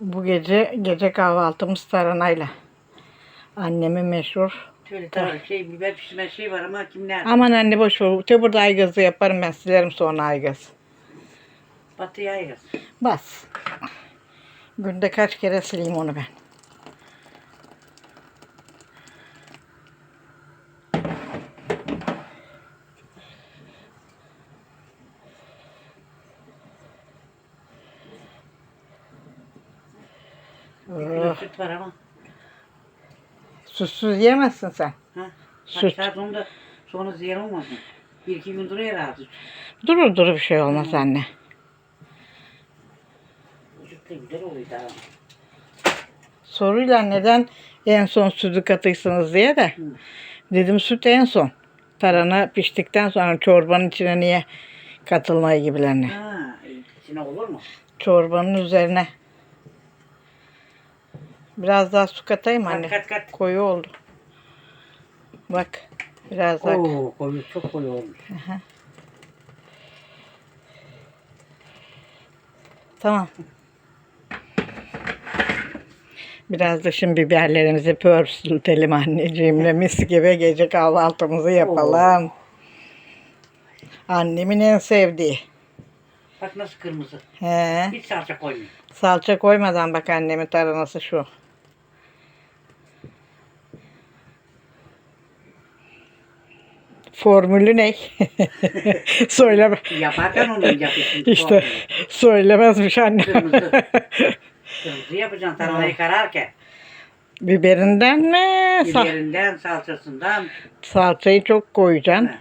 Bu gece gece kahvaltımız taranayla. Annemin meşhur. Şöyle tabii şey biber pişirme şey var ama kim nerede? Aman anne boş ver. Te burada aygazı yaparım ben silerim sonra aygaz. Batıya ayırız. Bas. Günde kaç kere sileyim onu ben. Bir kilo süt var ama. Susuz yiyemezsin sen. Ha? Süt. Süt. Saat onda sonra ziyan olmasın. Bir iki gün duruyor herhalde. Durur durur bir şey olmaz anne. Süt de güzel oluyor daha. Soruyla neden en son sütü katıysınız diye de. Hı. Dedim süt en son. Tarhana piştikten sonra çorbanın içine niye katılmayı gibilerini. Ha, içine olur mu? Çorbanın üzerine. Biraz daha su katayım anne. Kat kat kat. Koyu oldu. Bak. Biraz daha. Oo, koyu, çok koyu olmuş. Tamam. Biraz da şimdi biberlerimizi pörsültelim anneciğimle. Mis gibi gece kahvaltımızı yapalım. Annemin en sevdiği. Bak nasıl kırmızı. He. Hiç salça koymuyor. Salça koymadan bak annemin taranası şu. Formülü ne? Söyleme. Yaparken onu yapıyorsun. İşte söylemezmiş anne. Kırmızı. Kırmızı yapacaksın tarhanayı kararken. Biberinden mi? Biberinden, salçasından. salçayı çok koyacaksın. Ha,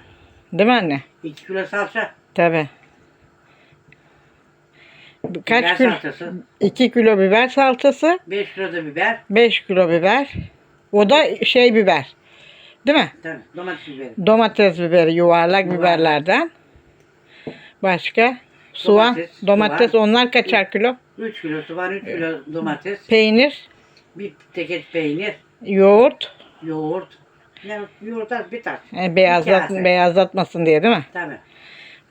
Değil mi anne? İki kilo salça. Tabii. Kaç biber kilo? salçası. 2 kilo biber salçası, Beş kilo da biber. 5 kilo biber. O da şey biber. Değil mi? Tabii domates biberi. Domates biberi, yuvarlak Yuvarlak. biberlerden. Başka? Soğan, domates, Domates, soğan. onlar kaçar kilo? Üç kilo soğan, üç kilo domates. Peynir, Bir tekeç peynir. yoğurt, Yoğurt. Ne yoğurt az bir tas. e, beyazlat, kase. beyazlatmasın diye değil mi? Tabii.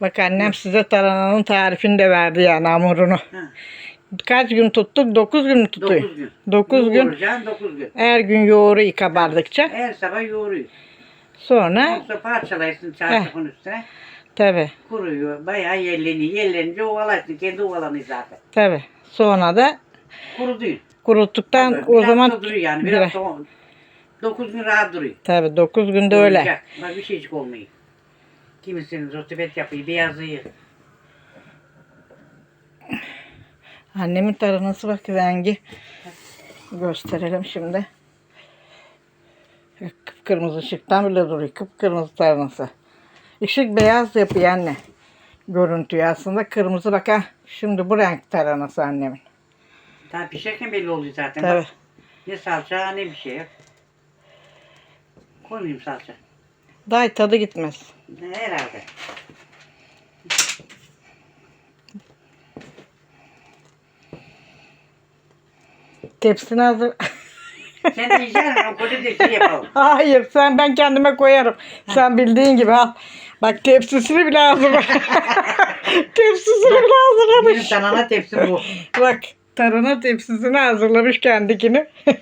Bak annem size tarananın tarifini de verdi yani hamurunu. Ha. Kaç gün tuttuk? 9 gün mü tutuyor? Dokuz gün. 9 gün. Yoğuracaksın dokuz gün. Her gün yoğuru kabardıkça. Her sabah yoğuruyor. Sonra Yoksa parçalaysın çarşafın üstüne. tabi Kuruyor. Bayağı yerleniyor. Yerlenince ovalarsın. Kendi ovalanıyor zaten. tabi sonra da Kuruduyor. kuruttuktan o bir zaman duruyor yani. Bir bir- hafta on- Dokuz gün rahat duruyor. tabi 9 günde öyle. Bak bir şeycik olmuyor. Kimisinin rutubet yapıyor. Beyazlıyor. Annemin taranası bak rengi. Gösterelim şimdi. Kıpkırmızı ışıktan bile duruyor. Kıpkırmızı taranası. Işık beyaz yapıyor anne. Görüntüyü aslında kırmızı bak ha. Şimdi bu renk taranası annemin. Daha pişerken belli oluyor zaten. Tabi. Bak, ne salça ne bir şey yok. Koymayayım salça. Daha tadı gitmez. Herhalde. Tepsini hazır. Sen o koca tepsi yapalım. Hayır sen ben kendime koyarım. Sen bildiğin gibi al. Bak tepsisini bile hazırla. tepsisini bile Benim hazırlamış. tanana tepsim bu. Bak tarhana tepsisini hazırlamış kendikini.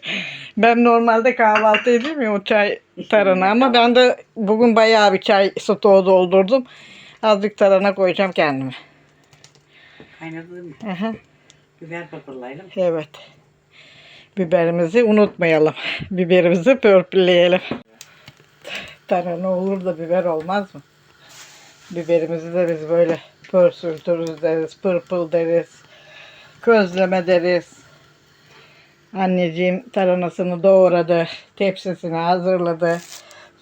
ben normalde kahvaltı edeyim ya o çay tarhana ama ben de bugün bayağı bir çay stoğu doldurdum. Azıcık tarhana koyacağım kendime. Kaynadım. Aha, Biber pırpırlayalım. evet. Biberimizi unutmayalım. Biberimizi pörpülleyelim. Tarhana olur da biber olmaz mı? Biberimizi de biz böyle pörsültürüz deriz, pırpıl deriz, közleme deriz. Anneciğim taranasını doğradı, tepsisini hazırladı.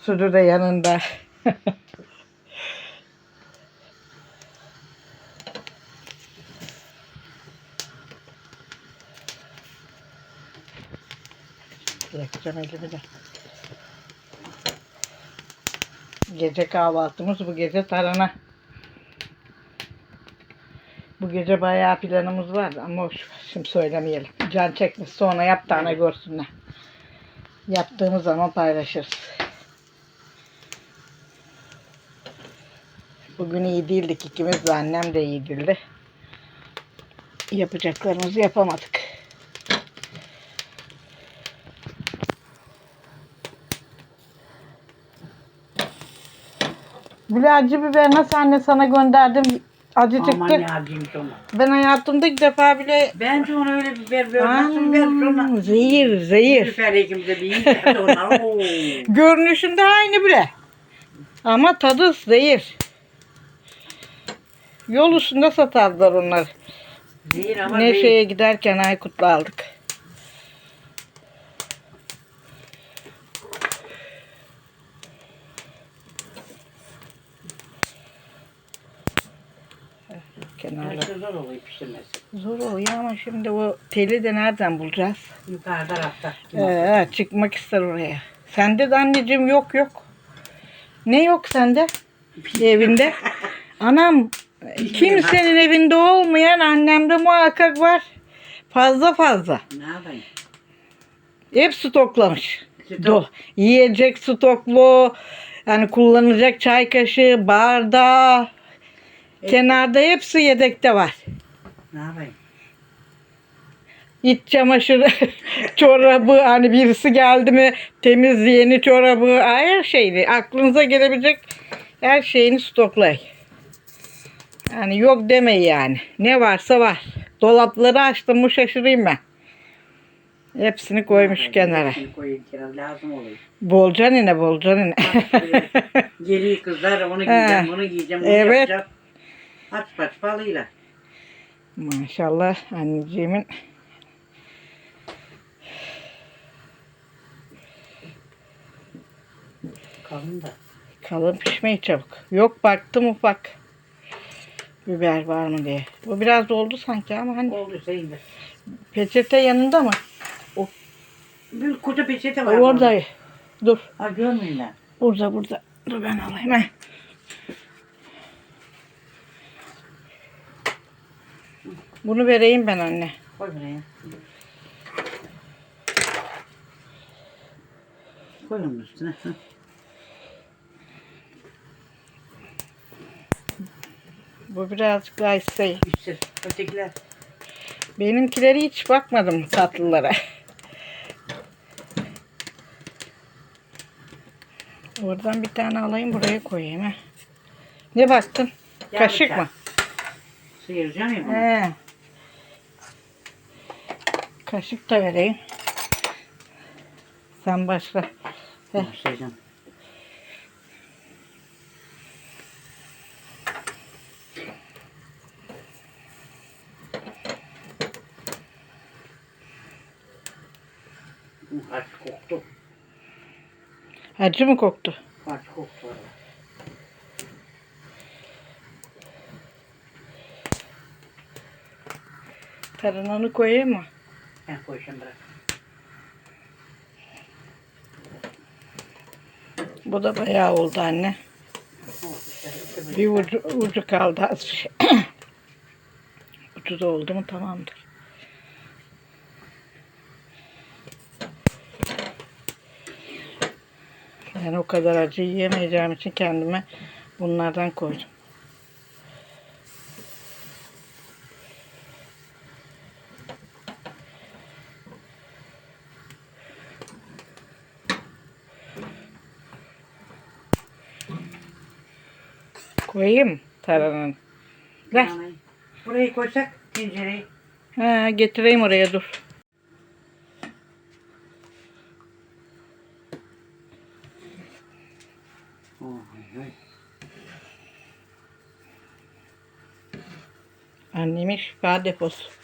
Sütü de yanında. Yakacağım elimi de. Gece kahvaltımız bu gece tarhana. Bu gece bayağı planımız var ama hoş, şimdi söylemeyelim. Can çekmiş sonra yap tane görsünler. Yaptığımız zaman paylaşırız. Bugün iyi değildik ikimiz de annem de iyi değildi. Yapacaklarımızı yapamadık. Böyle acı biber nasıl anne sana gönderdim acı Aman çıktı. ona. Ben hayatımda ilk defa bile Bence ona öyle biber ver. Biber sonra? Aa, zehir zehir. Biber ekimize bir. Oo. Görünüşünde aynı bile. Ama tadı zehir. Yol üstünde satarlar onları. Zehir ama Ne zehir. şeye giderken Aykut'la aldık. Başka zor oluyor pişirmesi. Zor oluyor ama şimdi o teli de nereden bulacağız? Yukarıda rafta. Ee, çıkmak ister oraya. Sende de anneciğim yok yok. Ne yok sende? Evinde. Anam kimsenin evinde olmayan annemde muhakkak var. Fazla fazla. Ne yapayım? Hep stoklamış. Stok. Do yiyecek stoklu, yani kullanılacak çay kaşığı, bardağı, kenarda hepsi yedekte var. Ne yapayım? İç çamaşırı, çorabı, hani birisi geldi mi temizleyeni çorabı, her şeyini, aklınıza gelebilecek her şeyini stoklay. Yani yok deme yani. Ne varsa var. Dolapları açtım mı şaşırayım ben. Hepsini koymuş kenara. Hepsini koyayım kenara. Lazım oluyor. Bolcan yine bolcan yine. Geliyor kızlar onu giyeceğim, bunu giyeceğim, bunu Evet. yapacağım. Aç paç balıyla. Maşallah anneciğimin Kalın da. kalın pişmeyi çabuk. Yok baktım ufak. Biber var mı diye. Bu biraz doldu sanki ama hani Oldu şeyinde. peçete yanında mı? Bir koca peçete var. Orada. Dur. Ha görmüyorum ben. Burada burada. Dur ben alayım. Heh. Bunu vereyim ben anne. Koy buraya. Koy onun üstüne. Bu birazcık daha isteği. Pişir. Ötekiler. Benimkileri hiç bakmadım tatlılara. Oradan bir tane alayım buraya koyayım. He. Ne baktın? Yağ Kaşık mı? Sıyıracağım ya bunu. He. Kaşık da vereyim. Sen başla. Başlayacağım. Hı, Aç koktu. Acı mı koktu? Aç koktu. Tarhananı koyayım mı? Ben koyacağım bırak. Bu da bayağı oldu anne. Bir ucu, ucu kaldı az şey. ucu da oldu mu tamamdır. Ben o kadar acı yiyemeyeceğim için kendime bunlardan koydum. Koyayım taranın. Ver. Burayı koysak tencereyi. Ha, getireyim oraya dur. Annemin şifa deposu.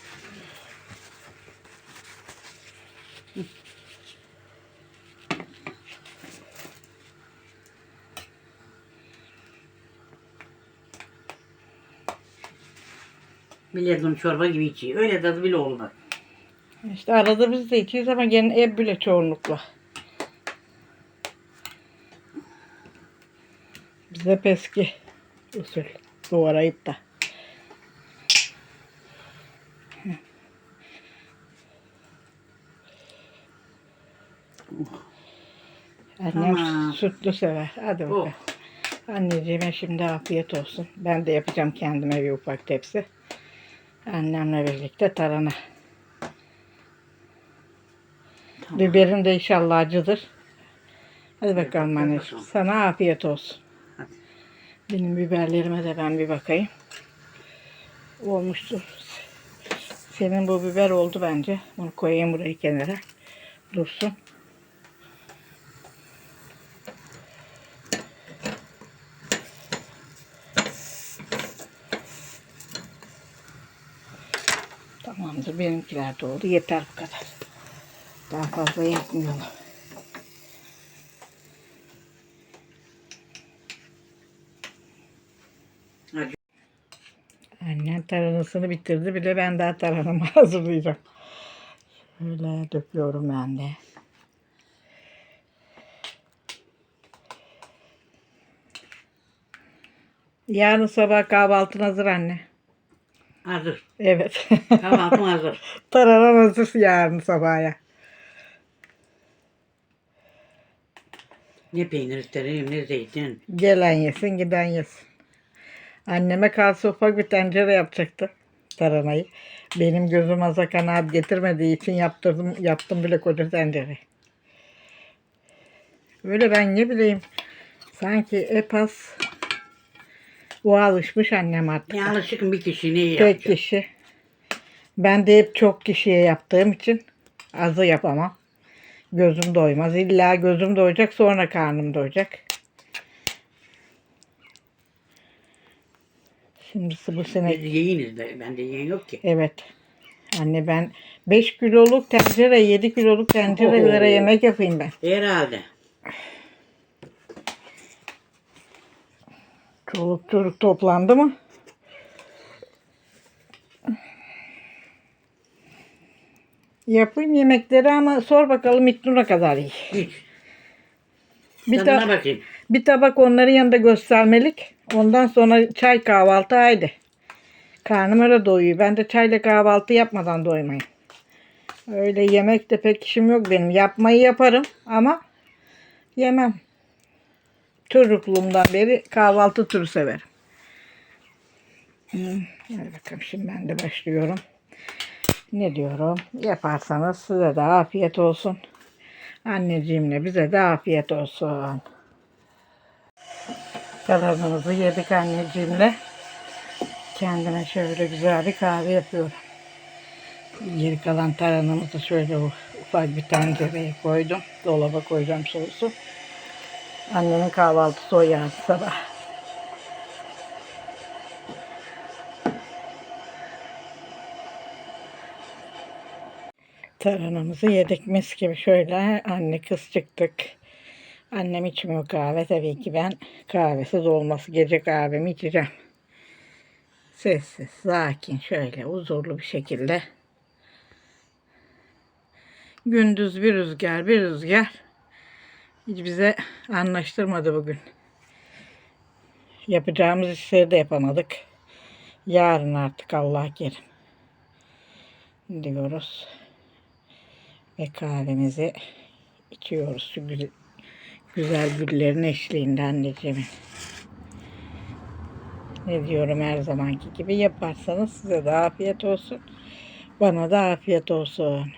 Millet çorba gibi içiyor. Öyle tadı bile olmaz. İşte arada biz de içiyoruz ama gene hep bile çoğunlukla. Biz hep eski usul doğrayıp da. Annem Tamam. sütlü sever. Hadi Oh. bakalım. Anneciğime şimdi afiyet olsun. Ben de yapacağım kendime bir ufak tepsi. Annemle birlikte tarhana. Tamam. Biberin de inşallah acıdır. Hadi bakalım anneciğim. Sana afiyet olsun. Hadi. Benim biberlerime de ben bir bakayım. Olmuştur. Senin bu biber oldu bence. Bunu koyayım buraya kenara. Dursun. Tamamdır. Benimkiler de oldu. Yeter bu kadar. Daha fazla yapmayalım. Annem taranasını bitirdi bile ben daha taranamı hazırlayacağım. Şöyle döküyorum ben de. Yarın sabah kahvaltın hazır anne. Hazır. Evet. Kahvaltım hazır. Taranan hazır yarın sabaha. Ne peynir isterim ne zeytin. Gelen yesin giden yesin. Anneme kalsa ufak bir tencere yapacaktı taranayı. Benim gözüm aza kanaat getirmediği için yaptırdım, yaptım bile koca tencere. Öyle ben ne bileyim. Sanki hep O alışmış annem artık. Ne alışıkım bir kişi ne Tek yapacak? kişi. Ben de hep çok kişiye yaptığım için azı yapamam. Gözüm doymaz. İlla gözüm doyacak sonra karnım doyacak. Şimdi bu sene Biz yiyiniz de bende yiyen yok ki. evet. Anne ben 5 kiloluk tencere 7 kiloluk tencerelere Oo. yemek yapayım ben. Herhalde. Çoluk çocuk toplandı mı? Yapayım yemekleri ama sor bakalım İknur'a kadar iyi. Hiç. Bir, Tadına ta- bakayım. bir tabak onların yanında göstermelik. Ondan sonra çay kahvaltı haydi. Karnım öyle doyuyor. Ben de çayla kahvaltı yapmadan doymayayım. Öyle yemek de pek işim yok benim. Yapmayı yaparım ama yemem. Çocukluğumdan beri kahvaltı türü severim. Hmm, Hadi bakalım şimdi ben de başlıyorum. Ne diyorum? Yaparsanız size de afiyet olsun. Anneciğimle bize de afiyet olsun. Kalanımızı yedik anneciğimle. Kendime şöyle güzel bir kahve yapıyorum. Geri kalan taranımızı şöyle ufak bir tencereye koydum. Dolaba koyacağım soğusun. Annemin kahvaltısı o yarın sabah. Taranımızı yedik mis gibi şöyle anne kız çıktık. Annem içmiyor kahve tabii ki ben kahvesiz olması gece kahvemi içeceğim. Sessiz, sakin şöyle huzurlu bir şekilde. Gündüz bir rüzgar bir rüzgar. Hiç bize anlaştırmadı bugün. Yapacağımız işleri de yapamadık. Yarın artık Allah kerim. Diyoruz. Ve kahvemizi içiyoruz. Şu güzel, güzel güllerin eşliğinde anneciğimin. Ne diyorum her zamanki gibi yaparsanız size de afiyet olsun. Bana da afiyet olsun.